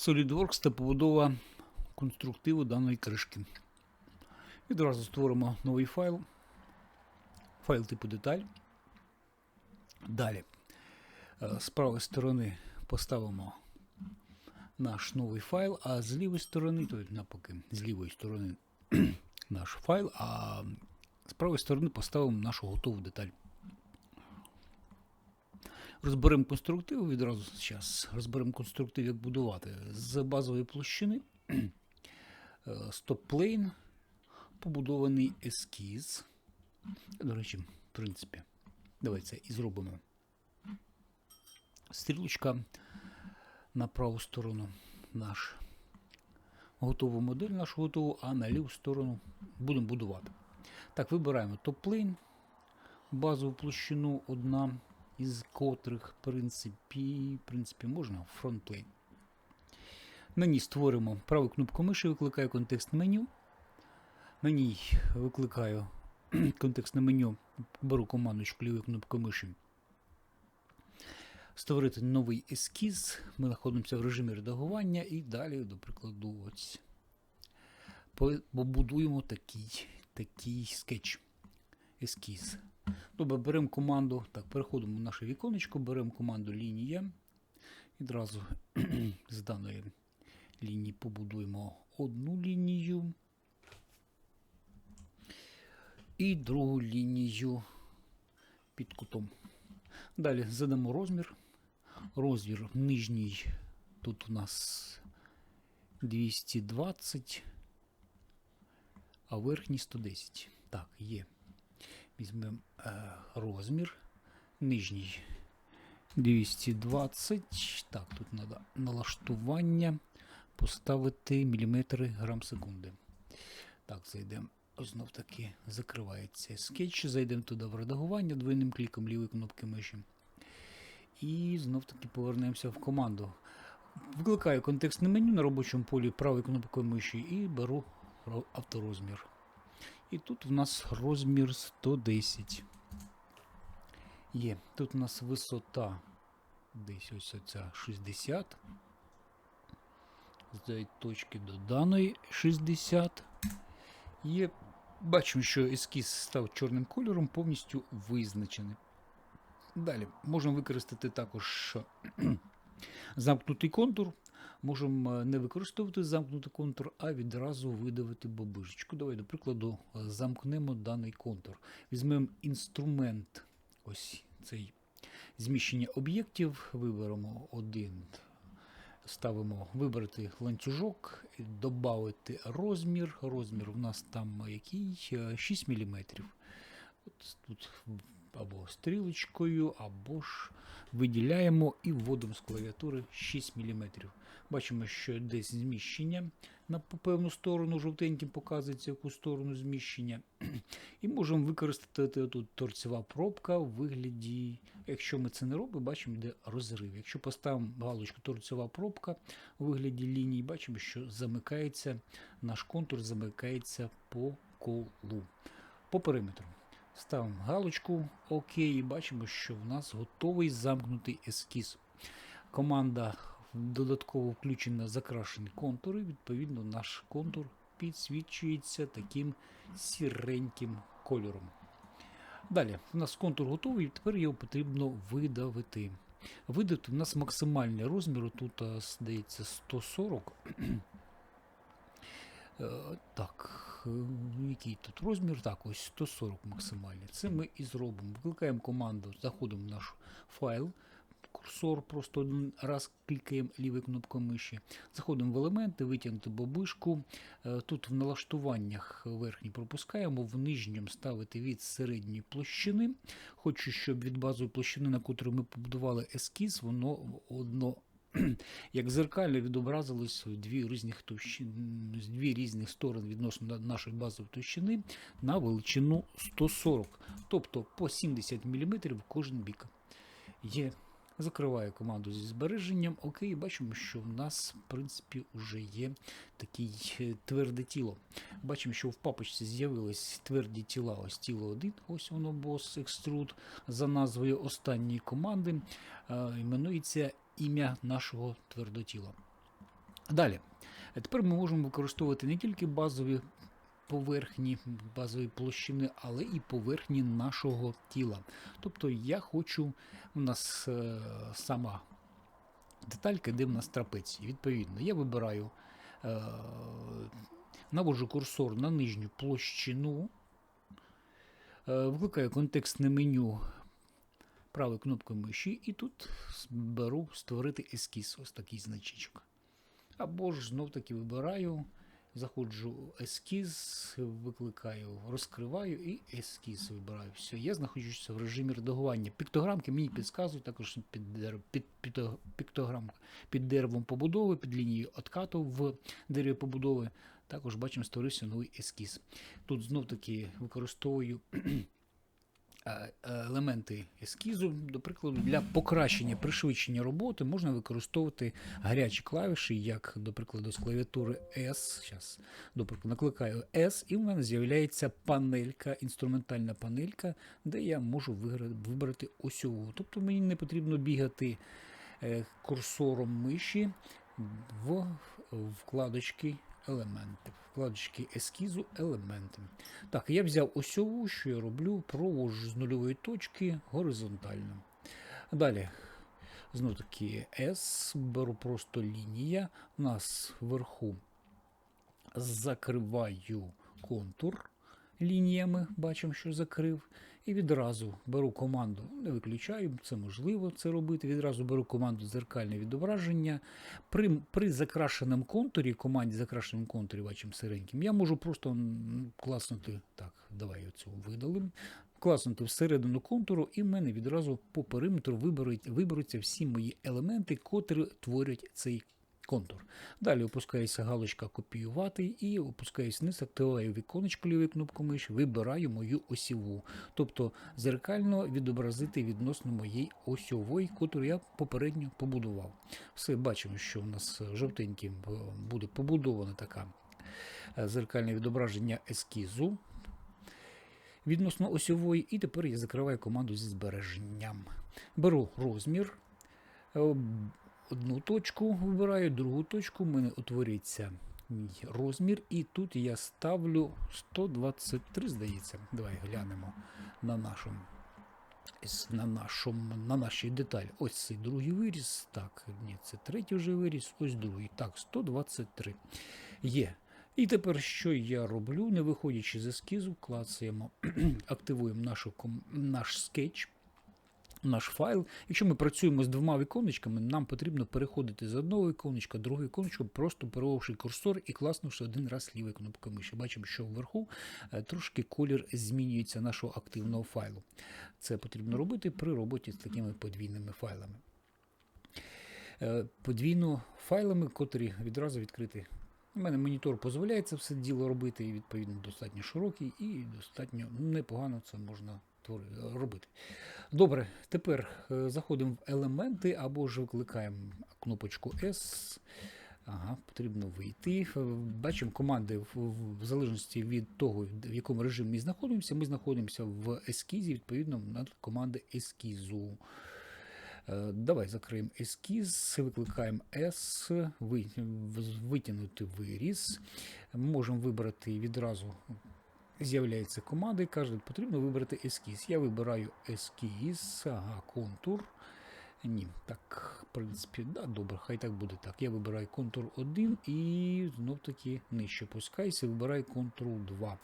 SolidWorks та побудова конструктиву даної кришки. Відразу створимо новий файл. Файл типу деталь. Далі. е, З правої сторони поставимо наш новий файл, а з лівої сторони, то навпаки, з лівої сторони наш файл, а з правої сторони поставимо нашу готову деталь. Розберемо конструктив відразу зараз. Розберемо конструктив, як будувати. З базової площини стоп-плейн, побудований ескіз. До речі, в принципі, давай це і зробимо. Стрілочка на праву сторону наш готову модель, нашу готову, а на ліву сторону будемо будувати. Так, вибираємо топ-плейн, базову площину одна із котрих, принципі, принципі можна фронтплейн. На ній створимо праву кнопку миші, викликаю контекстне меню. Ній викликаю контекстне меню, беру командочку лівою кнопкою миші. Створити новий ескіз. Ми знаходимося в режимі редагування і далі, до прикладу, ось побудуємо такий, такий скетч. Ескіз. Добре, беремо команду. Так, переходимо в наше віконечко, беремо команду лінія. Відразу з даної лінії побудуємо одну лінію. І другу лінію під кутом. Далі задамо розмір. Розмір нижній тут у нас 220, а верхній 110. Так, є. Візьмемо е, розмір. Нижній 220. Так, тут треба налаштування поставити міліметри грам секунди. Так, зайдемо. Знов таки закривається скетч. Зайдемо туди в редагування двойним кліком лівої кнопки миші. І знов таки повернемося в команду. Викликаю контекстне меню на робочому полі правою кнопкою миші і беру авторозмір. І тут в нас розмір 110. Є. Тут у нас висота десь ось оця 60. З точки до даної 60. Є. Бачимо, що ескіз став чорним кольором, повністю визначений. Далі можемо використати також замкнутий контур. Можемо е, не використовувати замкнутий контур, а відразу видавити бабижечку. Давай, до прикладу, е, замкнемо даний контур. Візьмемо інструмент, ось цей зміщення об'єктів, виберемо один, ставимо вибрати ланцюжок, додати розмір. Розмір у нас там який? Е, 6 мм. От тут або стрілочкою, або ж виділяємо і вводимо з клавіатури 6 мм. Бачимо, що десь зміщення на певну сторону, жовтеньким показується, яку сторону зміщення. І можемо використати тут торцева пробка в вигляді, якщо ми це не робимо, бачимо, де розрив. Якщо поставимо галочку торцева пробка у вигляді лінії, бачимо, що замикається, наш контур замикається по колу, по периметру. Ставимо галочку ОК і бачимо, що в нас готовий замкнутий ескіз. Команда додатково включена закрашені контури. Відповідно, наш контур підсвічується таким сіреньким кольором. Далі, у нас контур готовий, тепер його потрібно видавити. Видати у нас максимальний розмір, тут, здається, 140. Е, Так, е, який тут розмір? Так, ось 140 максимальний. Це ми і зробимо. Викликаємо команду, заходимо в наш файл. Курсор просто один раз клікаємо лівою кнопкою миші. Заходимо в елементи, витягнути бабишку. Е, Тут в налаштуваннях верхній пропускаємо, в нижньому ставити від середньої площини. Хочу, щоб від базової площини, на котру ми побудували ескіз, воно одно як зеркально відобразилось дві різних товщини, дві різних сторони відносно нашої базової товщини на величину 140, тобто по 70 мм кожен бік. Є. Закриваю команду зі збереженням. Окей, бачимо, що в нас, в принципі, вже є такий е, тверде тіло. Бачимо, що в папочці з'явились тверді тіла. Ось тіло 1, ось воно бос Extrude. За назвою останньої команди е, іменується ім'я нашого твердотіла. Далі. Е, Тепер ми можемо використовувати не тільки базові поверхні, базові площини, але і поверхні нашого тіла. Тобто я хочу, у нас е, сама деталька, де в нас трапеція. Відповідно, я вибираю, е, наводжу курсор на нижню площину, е, викликаю контекстне меню правою кнопкою миші, і тут беру створити ескіз, ось такий значечок. Або ж знов таки вибираю, заходжу ескіз, викликаю, розкриваю і ескіз вибираю. Все, я знаходжуся в режимі редагування. Піктограмки мені підказують також під, під, під, піктограмка під деревом побудови, під лінією откату в дереві побудови. Також бачимо, створився новий ескіз. Тут знов таки використовую елементи ескізу, до прикладу, для покращення пришвидшення роботи можна використовувати гарячі клавіші, як, до прикладу, з клавіатури S. Зараз, до прикладу, накликаю S, і в мене з'являється панелька, інструментальна панелька, де я можу вибрати осьову. Тобто мені не потрібно бігати е, курсором миші в вкладочки елементи, вкладочки ескізу елементи. Так, я взяв осьову, що я роблю, провожу з нульової точки горизонтально. Далі, знову таки S, беру просто лінія. У нас вверху закриваю контур лініями, бачимо, що закрив. І відразу беру команду, не виключаю, це можливо це робити. Відразу беру команду дзеркальне відображення. При, при закрашеному контурі, команді закрашеному контурі, бачимо сиреньким, я можу просто класнути. Так, давай оцю видалим. Класнути всередину контуру, і в мене відразу по периметру виберуть, виберуться всі мої елементи, котрі творять цей контур. Далі опускається галочка копіювати і опускаюсь вниз, активую віконечко лівою кнопкою миші, вибираю мою осіву. Тобто зеркально відобразити відносно моєї осьової, котру я попередньо побудував. Все бачимо, що у нас жовтеньким е, буде побудована така е, зеркальне відображення ескізу. Відносно осьової, і тепер я закриваю команду зі збереженням. Беру розмір, е, одну точку вибираю, другу точку, в мене утвориться мій розмір, і тут я ставлю 123, здається. Давай глянемо на нашому. На, нашому, на нашій деталі. Ось цей другий виріс. Так, ні, це третій вже виріс, ось другий. Так, 123. Є. І тепер що я роблю, не виходячи з ескізу, клацаємо, активуємо нашу, наш скетч наш файл. Якщо ми працюємо з двома віконечками, нам потрібно переходити з одного віконечка, до другого віконечка, просто перевовши курсор і класнувши один раз лівою кнопкою миші. Бачимо, що вверху е, трошки колір змінюється нашого активного файлу. Це потрібно робити при роботі з такими подвійними файлами. Е, Подвійно файлами, котрі відразу відкриті. У мене монітор дозволяє це все діло робити, і відповідно достатньо широкий і достатньо непогано це можна робити. Добре, тепер е, заходимо в елементи або ж викликаємо кнопочку S. Ага, потрібно вийти. Е, Бачимо команди в, залежності від того, в якому режимі ми знаходимося. Ми знаходимося в ескізі, відповідно, на команди ескізу. Е, Давай закриємо ескіз, викликаємо S, ви- витягнути виріз. Можемо вибрати відразу. З'являється команда і каже, потрібно вибрати ескіз. Я вибираю ескіз, ага, контур. Ні, так, в принципі, да, добре, хай так буде так. Я вибираю контур 1 і знов таки нижче пускаюся, вибираю контур 2.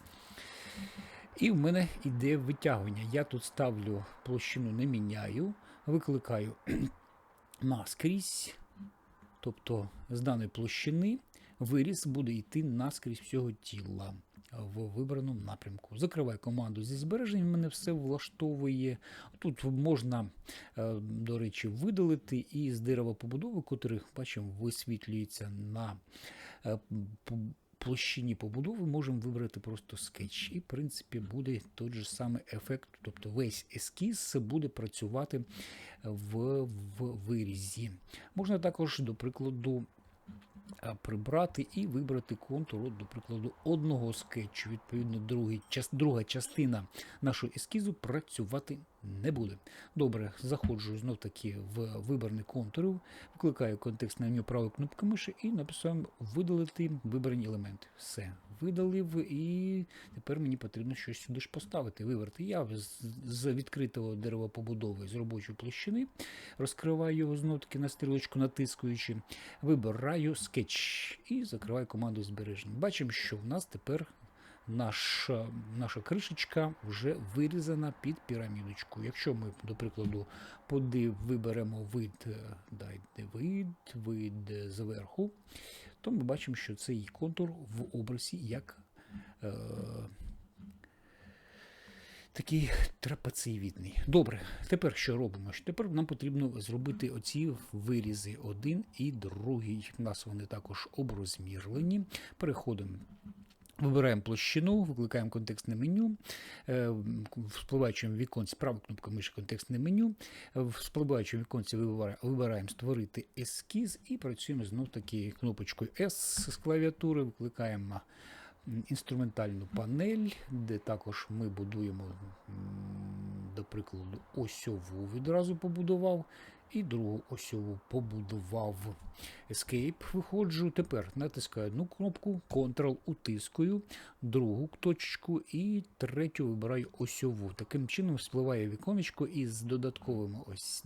І в мене йде витягування. Я тут ставлю площину, не міняю, викликаю наскрізь, тобто з даної площини виріз буде йти наскрізь всього тіла в вибраному напрямку. Закриваю команду зі збереженням, мене все влаштовує. Тут можна, е, до речі, видалити і з дерева побудови, котрих бачимо, висвітлюється на е, площині побудови, можемо вибрати просто скетч. І, в принципі, буде той же самий ефект, тобто весь ескіз буде працювати в, в вирізі. Можна також, до прикладу, прибрати і вибрати контур, от, до прикладу, одного скетчу. Відповідно, другий, час, друга частина нашого ескізу працювати не буде. Добре, заходжу знов таки в виборний контур, викликаю контекстне меню правою кнопкою миші і написав видалити вибрані елементи. Все, видалив, і тепер мені потрібно щось сюди ж поставити. Виверти. Я з, відкритого дерева побудови з робочої площини розкриваю його знов таки на стрілочку, натискуючи, вибираю скетч і закриваю команду збереження. Бачимо, що в нас тепер наша, наша кришечка вже вирізана під пірамідочку. Якщо ми, до прикладу, подив, виберемо вид, е, дайте вид, вид е, зверху, то ми бачимо, що цей контур в образі як е, такий трапецієвідний. Добре, тепер що робимо? Тепер нам потрібно зробити оці вирізи один і другий. У нас вони також оброзмірлені. Переходимо Вибираємо площину, викликаємо контекстне меню, е, в спливаючому віконці права кнопка миші контекстне меню, в спливаючому віконці вибираємо створити ескіз і працюємо знов таки кнопочкою S з клавіатури, викликаємо інструментальну панель, де також ми будуємо, до прикладу, осьову відразу побудував. І другу осьову побудував. Escape виходжу. Тепер натискаю одну кнопку, Ctrl утискую, другу точку і третю вибираю осьову. Таким чином спливає віконечко із додатковими ось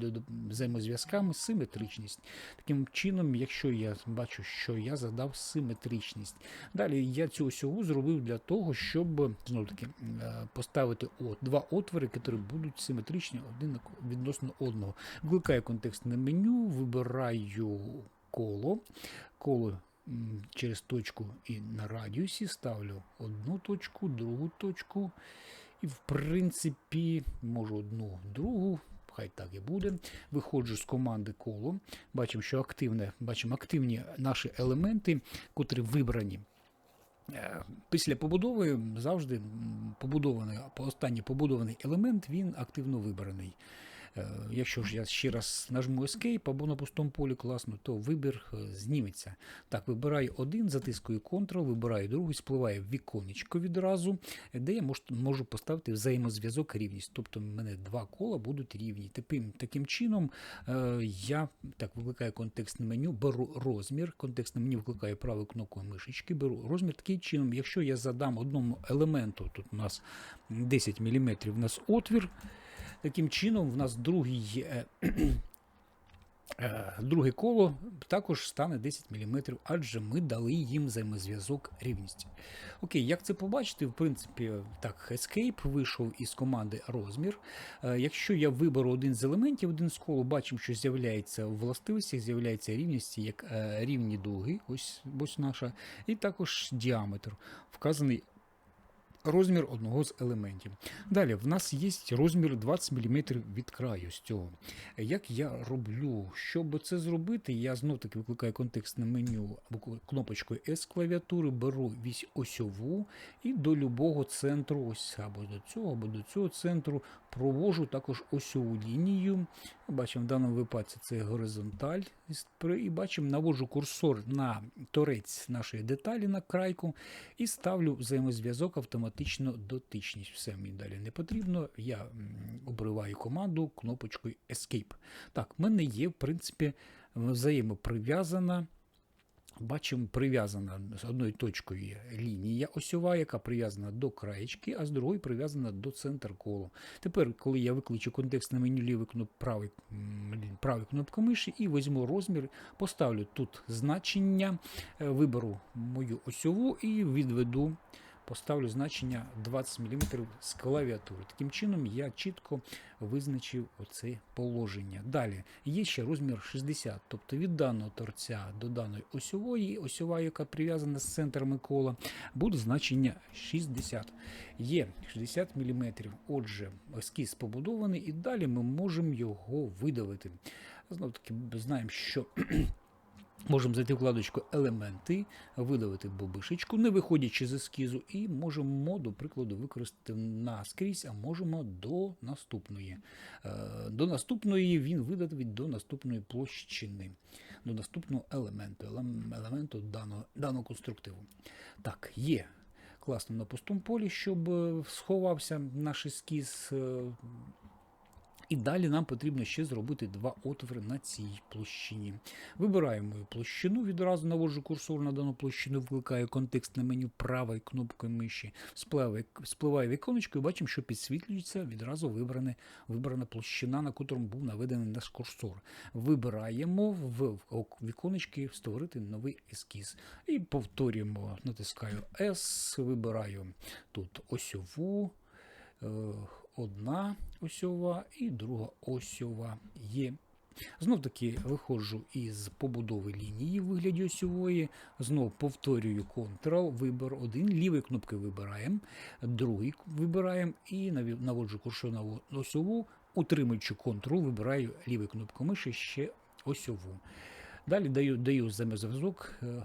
взаємозв'язками симетричність. Таким чином, якщо я бачу, що я задав симетричність. Далі я цю осьову зробив для того, щоб знову таки е, поставити от, два отвори, які будуть симетричні один відносно одного. Викликаю контекстне меню, вибираю коло. Коло через точку і на радіусі ставлю одну точку, другу точку. І, в принципі, можу одну, другу. Хай так і буде. Виходжу з команди коло. Бачимо, що активне, бачимо активні наші елементи, котрі вибрані. Е, Після побудови завжди побудований, останній побудований елемент він активно вибраний. Е, Якщо ж я ще раз нажму Escape або на пустому полі класно, то вибір е, зніметься. Так, вибираю один, затискую Ctrl, вибираю другий, спливає віконечко відразу, де я можу, поставити взаємозв'язок рівність. Тобто в мене два кола будуть рівні. Таким, таким чином е, я так викликаю контекстне меню, беру розмір. Контекстне меню викликаю правою кнопкою мишечки, беру розмір таким чином, якщо я задам одному елементу, тут у нас 10 мм, у нас отвір. Таким чином, в нас другий, е, е, друге коло також стане 10 мм, адже ми дали їм взаємозв'язок рівності. Окей, як це побачити? В принципі, так, Escape вийшов із команди розмір. Е, Якщо я виберу один з елементів, один з колу, бачимо, що з'являється в властивостях, з'являється рівності як рівні дуги, ось, ось наша, і також діаметр, вказаний розмір одного з елементів. Далі в нас є розмір 20 мм від краю з цього. Як я роблю? Щоб це зробити, я знов таки викликаю контекстне меню або кнопочкою S клавіатури, беру вісь осьову і до любого центру, ось або до цього, або до цього центру провожу також осьову лінію. Бачимо в даному випадку це горизонталь. І бачимо, наводжу курсор на торець нашої деталі на крайку і ставлю взаємозв'язок автоматично дотичність. Все мені далі не потрібно. Я обриваю команду кнопочкою Escape. Так, в мене є, в принципі, взаємоприв'язана. Бачимо, прив'язана з одною точкою є лінія осьова, яка прив'язана до краєчки, а з другої прив'язана до центр кола. Тепер, коли я викличу контекстне меню лівий кноп, правий, правий кнопка миші і візьму розмір, поставлю тут значення, е, виберу мою осьову і відведу. Поставлю значення 20 мм з клавіатури. Таким чином я чітко визначив оце положення. Далі є ще розмір 60, тобто від даного торця до даної осьової, осьова, яка прив'язана з центрами кола, буде значення 60. Є 60 мм. Отже, ескіз побудований, і далі ми можемо його видавити. Знову таки знаємо, що. Можемо зайти в вкладочку Елементи, видавити бобишечку, не виходячи з ескізу, і можемо, до прикладу, використати наскрізь, а можемо до наступної. Е, До наступної він видавить до наступної площини, до наступного елементу, елементу даного, даного конструктиву. Так, є. Класно на пустому полі, щоб е, сховався наш ескіз. Е, І далі нам потрібно ще зробити два отвори на цій площині. Вибираємо площину, відразу наводжу курсор на дану площину, викликаю контекстне меню правою кнопкою миші, спливає віконечко і бачимо, що підсвітлюється відразу вибране, вибрана площина, на котрому був наведений наш курсор. Вибираємо в віконечки створити новий ескіз. І повторюємо, натискаю S, вибираю тут осьову. Одна осьова і друга осьова є. Знов таки виходжу із побудови лінії в вигляді осьової. Знов повторюю Ctrl, вибор один, лівою кнопкою вибираємо, другий вибираємо і наводжу курсор на осьову, утримуючи Ctrl, вибираю лівою кнопкою миші ще осьову. Далі даю, даю зв'язок. е,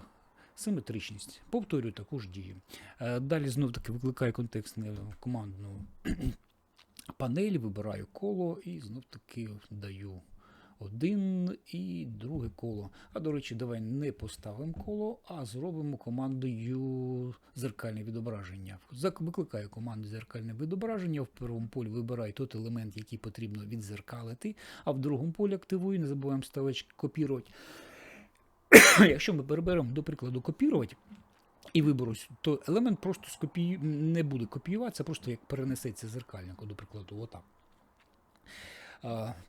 Симетричність. Повторюю таку ж дію. Е, Далі знов таки викликаю контекстну командну панель, вибираю коло і знов таки даю один і друге коло. А до речі, давай не поставимо коло, а зробимо командою зеркальне відображення. Викликаю команду зеркальне відображення. В першому полі вибираю той елемент, який потрібно відзеркалити, а в другому полі активую, не забуваємо ставочки копірувати. Якщо ми переберемо, до прикладу, копірувати. І виберу, то елемент просто скопію... не буде копіюватися, просто як перенесеться зеркальнику, до прикладу, отак.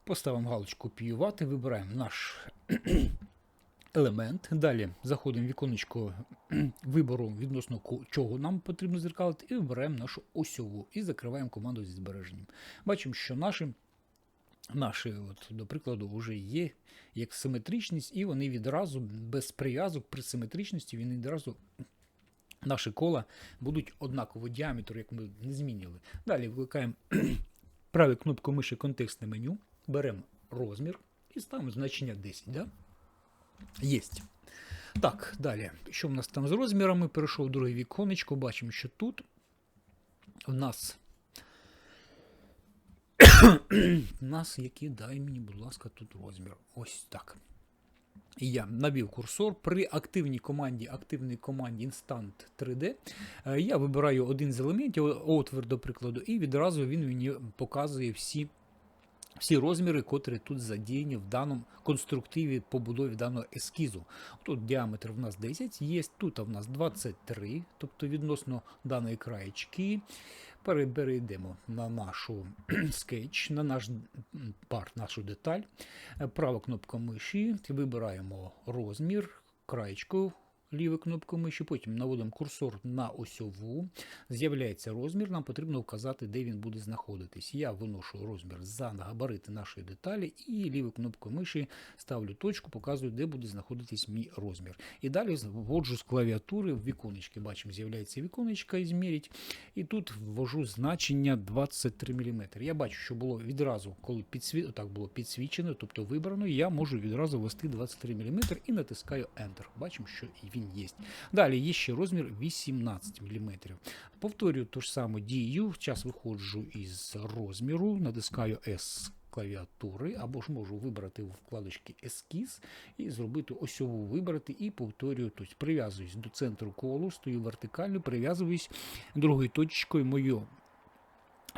Поставимо галочку копіювати, вибираємо наш елемент. Далі заходимо в віконечко вибору відносно чого нам потрібно зеркалити, і вибираємо нашу осьову і закриваємо команду зі збереженням. Бачимо, що наші, наші от, до прикладу, вже є як симетричність, і вони відразу без прив'язок при симетричності він відразу наші кола будуть однакового діаметру, як ми не змінювали. Далі викликаємо правою кнопкою миші контекстне меню, беремо розмір і ставимо значення 10. Да? Єсть. Так, далі. Що в нас там з розмірами? Перейшов в друге віконечко, бачимо, що тут у нас. У нас які, дай мені, будь ласка, тут розмір. Ось так. Я навів курсор при активній команді, активній команді Instant 3D. е, Я вибираю один з елементів, отвір, до прикладу, і відразу він мені показує всі, всі розміри, котрі тут задіяні в даному конструктиві побудові даного ескізу. Тут діаметр в нас 10 є, тут в нас 23, тобто відносно даної краєчки. Перейдемо на нашу скетч, на наш м, пар, нашу деталь. Е, Права кнопка миші, вибираємо розмір, краєчку лівою кнопкою миші, потім наводимо курсор на осьову. З'являється розмір, нам потрібно вказати, де він буде знаходитись. Я виношу розмір за габарити нашої деталі і лівою кнопкою миші ставлю точку, показую, де буде знаходитись мій розмір. І далі вводжу з клавіатури в віконечки. Бачимо, з'являється віконечка, ізміріть. І тут ввожу значення 23 мм. Я бачу, що було відразу, коли підсві... так було підсвічено, тобто вибрано, я можу відразу ввести 23 мм і натискаю Enter. Бачимо, що і він є. Далі є ще розмір 18 мм. Повторюю ту ж саму дію. Час виходжу із розміру, натискаю S клавіатури, або ж можу вибрати в вкладочці ескіз і зробити осьову вибрати і повторюю, тобто прив'язуюсь до центру колу, стою вертикально, прив'язуюсь другою точкою мою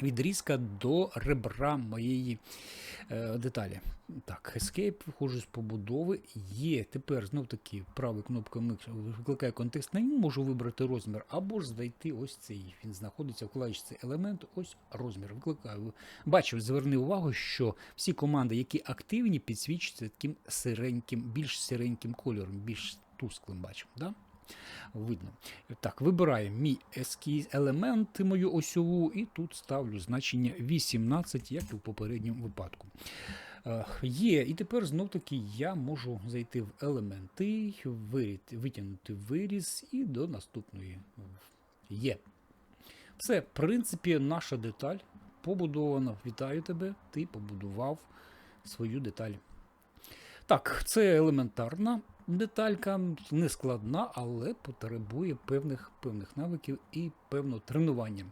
відрізка до ребра моєї е, деталі. Так, Escape, виходжу з побудови. Є. Тепер знов таки правою кнопкою миші викликаю контекст на ньому, можу вибрати розмір, або ж знайти ось цей. Він знаходиться в клавішці елемент, ось розмір. Викликаю. Бачив, зверни увагу, що всі команди, які активні, підсвічуються таким сиреньким, більш сиреньким кольором, більш тусклим бачимо. Да? Видно. Так, вибираю мій ескіз елемент, мою осьову, і тут ставлю значення 18, як і в попередньому випадку. Є, і тепер знов таки я можу зайти в елементи, витягнути виріз і до наступної. Є. Все, в принципі, наша деталь побудована. Вітаю тебе, ти побудував свою деталь. Так, це елементарна деталька, не складна, але потребує певних, певних навиків і певного тренування.